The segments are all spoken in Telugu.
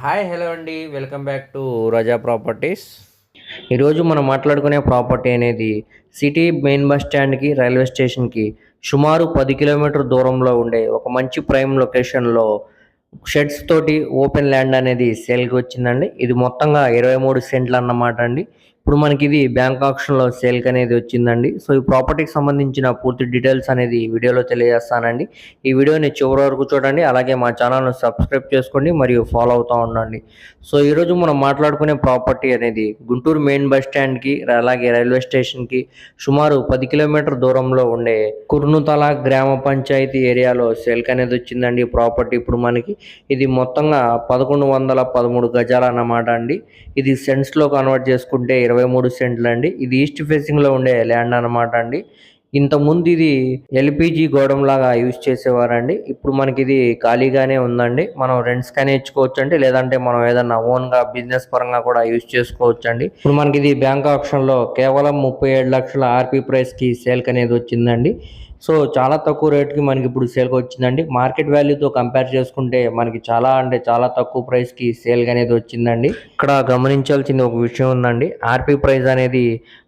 హాయ్ హలో అండి. Welcome back to Raza properties. ఈరోజు మనం మాట్లాడుకునే ప్రాపర్టీ అనేది సిటీ మెయిన్ బస్ స్టాండ్కి రైల్వే స్టేషన్కి సుమారు పది కిలోమీటర్ దూరంలో ఉండే ఒక మంచి ప్రైమ్ లొకేషన్లో షెడ్స్ తోటి ఓపెన్ ల్యాండ్ అనేది సేల్కి వచ్చిందండి. ఇది మొత్తంగా ఇరవై మూడు సెంట్లు అన్నమాట అండి. ఇప్పుడు మనకి ఇది బ్యాంక్ ఆప్షన్లో సేల్కి అనేది వచ్చిందండి. సో ఈ ప్రాపర్టీకి సంబంధించిన పూర్తి డీటెయిల్స్ అనేది ఈ వీడియోలో తెలియజేస్తానండి. ఈ వీడియోని చివరి వరకు చూడండి. అలాగే మా ఛానల్ను సబ్స్క్రైబ్ చేసుకోండి మరియు ఫాలో అవుతూ ఉండండి. సో ఈరోజు మనం మాట్లాడుకునే ప్రాపర్టీ అనేది గుంటూరు మెయిన్ బస్ స్టాండ్కి అలాగే రైల్వే స్టేషన్కి సుమారు పది కిలోమీటర్ దూరంలో ఉండే కుర్నుతల గ్రామ పంచాయతీ ఏరియాలో సేల్కి అనేది వచ్చిందండి ఈ ప్రాపర్టీ. ఇప్పుడు మనకి ఇది మొత్తంగా పదకొండు వందల పదమూడు గజాలు అన్నమాట అండి. ఇది సెంట్స్లో కన్వర్ట్ చేసుకుంటే ఇరవై మూడు సెంట్లు అండి ఇది ఈస్ట్ ఫేసింగ్లో ఉండే ల్యాండ్ అన్నమాట అండి. ఇంతకుముందు ఇది ఎల్పిజి గోడం లాగా యూజ్ చేసేవారండి. ఇప్పుడు మనకి ఇది ఖాళీగానే ఉందండి. మనం రెంట్స్ కానీ ఇచ్చుకోవచ్చు అండి లేదంటే మనం ఏదన్నా ఓన్గా బిజినెస్ పరంగా కూడా యూజ్ చేసుకోవచ్చు అండి ఇప్పుడు మనకి ఇది బ్యాంక్ ఆప్షన్లో కేవలం ముప్పై ఏడు లక్షల ఆర్పి ప్రైస్కి సేల్ అనేది వచ్చిందండి. సో చాలా తక్కువ రేట్కి మనకి ఇప్పుడు సేల్కి వచ్చిందండి. మార్కెట్ వాల్యూతో కంపేర్ చేసుకుంటే మనకి చాలా అంటే చాలా తక్కువ ప్రైస్కి సేల్ అనేది వచ్చిందండి. ఇక్కడ గమనించాల్సింది ఒక విషయం ఉందండి. ఆర్పి ప్రైస్ అనేది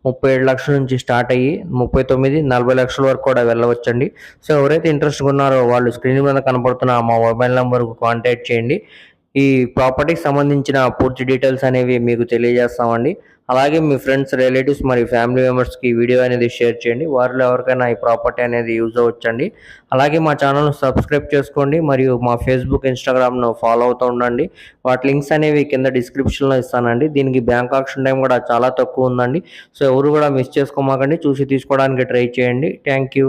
ముప్పై ఏడు లక్షల నుంచి స్టార్ట్ అయ్యి ముప్పై తొమ్మిది నలభై లక్షల వరకు కూడా వెళ్ళవచ్చండి. సో ఎవరైతే ఇంట్రెస్ట్ ఉన్నారో వాళ్ళు స్క్రీన్ మీద కనపడుతున్న మా మొబైల్ నెంబర్కు కాంటాక్ట్ చేయండి. ఈ ప్రాపర్టీకి సంబంధించిన పూర్తి డీటెయిల్స్ అనేవి మీకు తెలియజేస్తామండి. అలాగే మీ ఫ్రెండ్స్ రిలేటివ్స్ మరియు ఫ్యామిలీ మెంబర్స్కి ఈ వీడియో అనేది షేర్ చేయండి. వారిలో ఎవరికైనా ఈ ప్రాపర్టీ అనేది యూజ్ అవ్వచ్చండి. అలాగే మా ఛానల్ను సబ్స్క్రైబ్ చేసుకోండి మరియు మా ఫేస్బుక్ ఇన్స్టాగ్రామ్ను ఫాలో అవుతూ ఉండండి. వాటి లింక్స్ అనేవి కింద డిస్క్రిప్షన్లో ఇస్తానండి. దీనికి బ్యాంక్ ఆప్షన్ టైం కూడా చాలా తక్కువ ఉందండి. సో ఎవరు కూడా మిస్ చేసుకోమాకండి. చూసి తీసుకోవడానికి ట్రై చేయండి. Thank you.